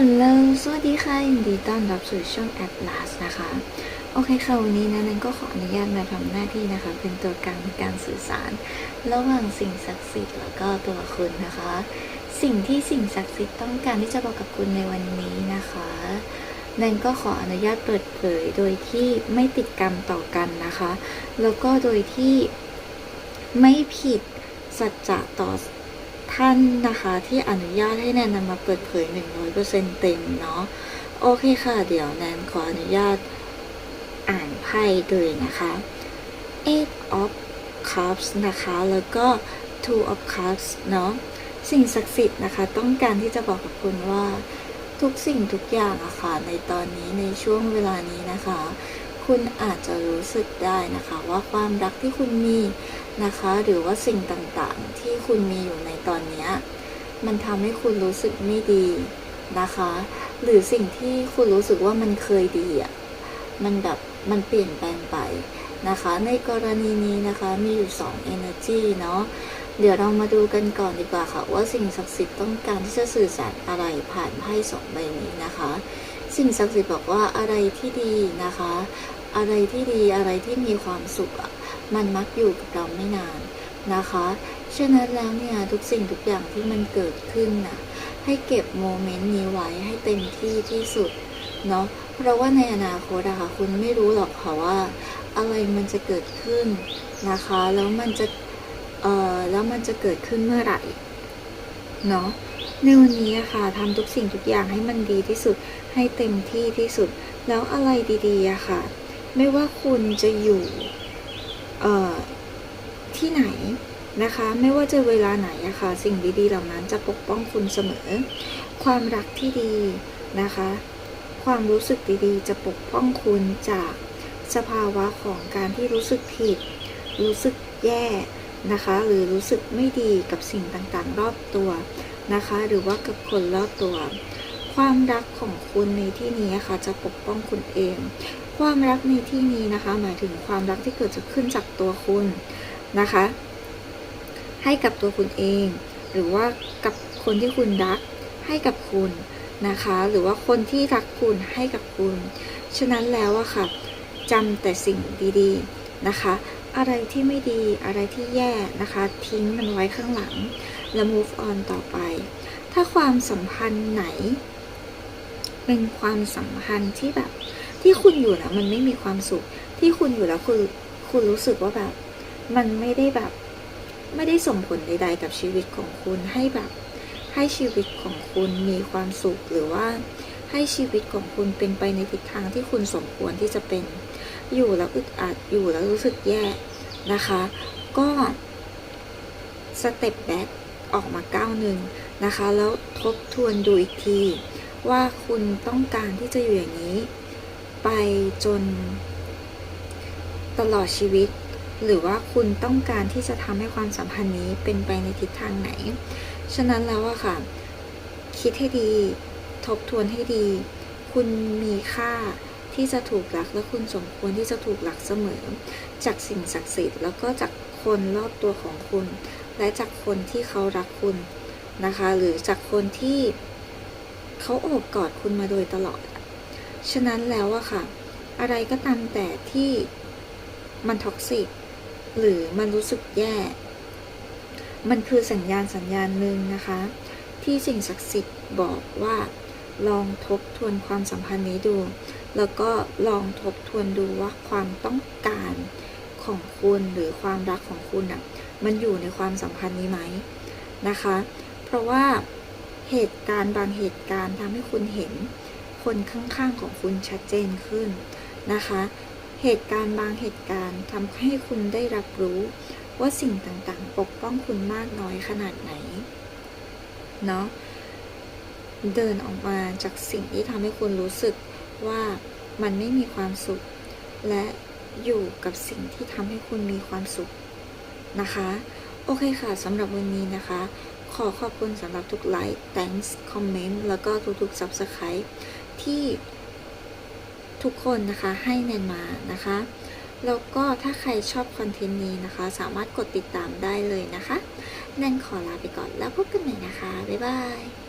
อัลโหลสวัสดีค่ะยินดีต้อนรับสู่ช่องแอปลาสนะคะ โอเคค่ะ วันนี้นะนันก็ขออนุญาตมาทำหน้าที่นะคะ เป็นตัวกลางในการสื่อสาร ระหว่างสิ่งศักดิ์สิทธิ์แล้วก็ตัวคุณนะคะ สิ่งที่สิ่งศักดิ์สิทธิ์ต้องการที่จะบอกกับคุณในวันนี้นะคะนันก็ขออนุญาตเปิดเผยโดยที่ไม่ติดกรรมต่อกันนะคะ แล้วก็โดยที่ไม่ผิดสัจจะต่อ ท่านนะคะที่อนุญาตให้แนนนำมาเปิดเผย 100%เต็มเนาะโอเคค่ะ เดี๋ยวแนนขออนุญาตอ่านไพ่เลยนะคะ Eight of Cups นะคะ แล้วก็ Two of Cups เนาะสิ่งศักดิ์สิทธิ์นะคะ ต้องการที่จะบอกกับคุณว่าทุกสิ่งทุกอย่างอะค่ะในตอนนี้ในช่วงเวลานี้นะคะ คุณอาจจะรู้สึกได้นะคะว่าความรักที่คุณมีนะคะ หรือว่าสิ่งต่างๆ ที่คุณมีอยู่ในตอนนี้มันทำให้คุณรู้สึกไม่ดีนะคะ หรือสิ่งที่คุณรู้สึกว่ามันเคยดีอะมันแบบมันเปลี่ยนแปลงไปนะคะ ในกรณีนี้นะคะมีอยู่ 2 energy เนาะเดี๋ยวเรามาดูกันก่อนดีกว่าค่ะ ว่าสิ่งศักดิ์สิทธิ์ต้องการที่จะสื่อสารอะไรผ่านไพ่สองใบนี้นะคะ สิ่งศักดิ์สิทธิ์บอกว่าอะไรที่ดีนะคะ อะไรที่ดีอะไรที่มีความสุขอะมันมักอยู่กับเราไม่นานนะคะ ฉะนั้นแล้วเนี่ยทุกสิ่งทุกอย่างที่มันเกิดขึ้นน่ะให้เก็บโมเมนต์นี้ไว้ให้เต็มที่ที่สุดเนาะ เพราะว่าในอนาคตอะค่ะคุณไม่รู้หรอกค่ะว่า อะไรมันจะเกิดขึ้นนะคะ แล้วมันจะเอ่อแล้วมันจะเกิดขึ้นเมื่อไหร่เนาะในวันนี้อะค่ะทำทุกสิ่งทุกอย่างให้มันดีที่สุดให้เต็มที่ที่สุด แล้วอะไรดีๆอะค่ะ ไม่ว่าคุณจะอยู่ที่ไหนนะคะ ไม่ว่าจะเวลาไหนอะค่ะสิ่งดีๆเหล่านั้นจะปกป้องคุณเสมอ ความรักที่ดีนะคะ ความรู้สึกดีๆ จะปกป้องคุณจากสภาวะของการที่รู้สึกผิด รู้สึกแย่นะคะ หรือรู้สึกไม่ดีกับสิ่งต่างๆ รอบตัวนะคะ หรือว่ากับคนรอบตัว ความรักของคุณในที่นี้ค่ะจะปกป้องคุณเอง ความรักในที่นี้นะคะ หมายถึงความรักที่เกิดจะขึ้นจากตัวคุณนะคะ ให้กับตัวคุณเอง หรือว่ากับคนที่คุณรักให้กับคุณนะคะ หรือว่าคนที่รักคุณให้กับคุณ ฉะนั้นแล้วอะค่ะจำแต่สิ่งดีๆนะคะ อะไรที่ไม่ดีอะไรที่แย่นะคะ ทิ้งมันไว้ข้างหลัง แล้ว move on ต่อไป ถ้าความสัมพันธ์ไหน เป็นความสัมพันธ์ที่แบบ ที่คุณอยู่แล้วมันไม่มีความสุข ที่คุณอยู่แล้วคุณคุณรู้สึกว่าแบบ มันไม่ได้แบบ ไม่ได้ส่งผลใด ๆ กับชีวิตของคุณให้แบบ ให้ชีวิตของคุณมีความสุขหรือว่าให้ชีวิตของคุณเป็นไปในทิศทางที่คุณสมควรที่จะเป็น อยู่แล้วอึดอัดอยู่แล้วรู้สึกแย่นะคะ ก็สเต็ปแบ็กออกมาก้าวหนึ่งนะคะ แล้วทบทวนดูอีกที ว่าคุณต้องการที่จะอยู่อย่างนี้ ไปจน ตลอดชีวิต หรือว่าคุณต้องการที่จะทำให้ความสัมพันธ์นี้เป็นไปในทิศทางไหน ฉะนั้นแล้วอะค่ะ คิดให้ดี ทบทวนให้ดี คุณมีค่าที่จะถูกรักและคุณสมควรที่จะถูกรักเสมอ จากสิ่งศักดิ์สิทธิ์แล้วก็จากคนรอบตัวของคุณ และจากคนที่เขารักคุณนะคะ หรือจากคนที่เขาโอบกอดคุณมาโดยตลอด ฉะนั้นแล้วอะค่ะ อะไรก็ตามแต่ที่มันท็อกซิกหรือมันรู้สึกแย่ มันคือสัญญาณสัญญาณหนึ่งนะคะ ที่สิ่งศักดิ์สิทธิ์บอกว่าลองทบทวนความสัมพันธ์นี้ดู แล้วก็ลองทบทวนดูว่าความต้องการของคุณหรือความรักของคุณอะมันอยู่ในความสัมพันธ์นี้ไหมนะคะ เพราะว่าเหตุการณ์บางเหตุการณ์ทำให้คุณเห็น คนข้างๆของคุณชัดเจนขึ้นนะคะ เหตุการณ์บางเหตุการณ์ทำให้คุณได้รับรู้ว่าสิ่งต่างๆ ปกป้องคุณมากน้อยขนาดไหน เนาะเดินออกมาจากสิ่งที่ทำให้คุณรู้สึกว่ามันไม่มีความสุข และอยู่กับสิ่งที่ทำให้คุณมีความสุขนะคะ โอเคค่ะสำหรับวันนี้นะคะ ขอขอบคุณสำหรับทุกไลค์ thanks comment แล้วก็ทุกๆ subscribe ที่ทุกคนนะคะให้แนนมานะคะ แล้วก็ถ้าใครชอบคอนเทนต์นี้นะคะ สามารถกดติดตามได้เลยนะคะ แนนขอลาไปก่อนแล้วพบกันใหม่นะคะ บ๊ายบาย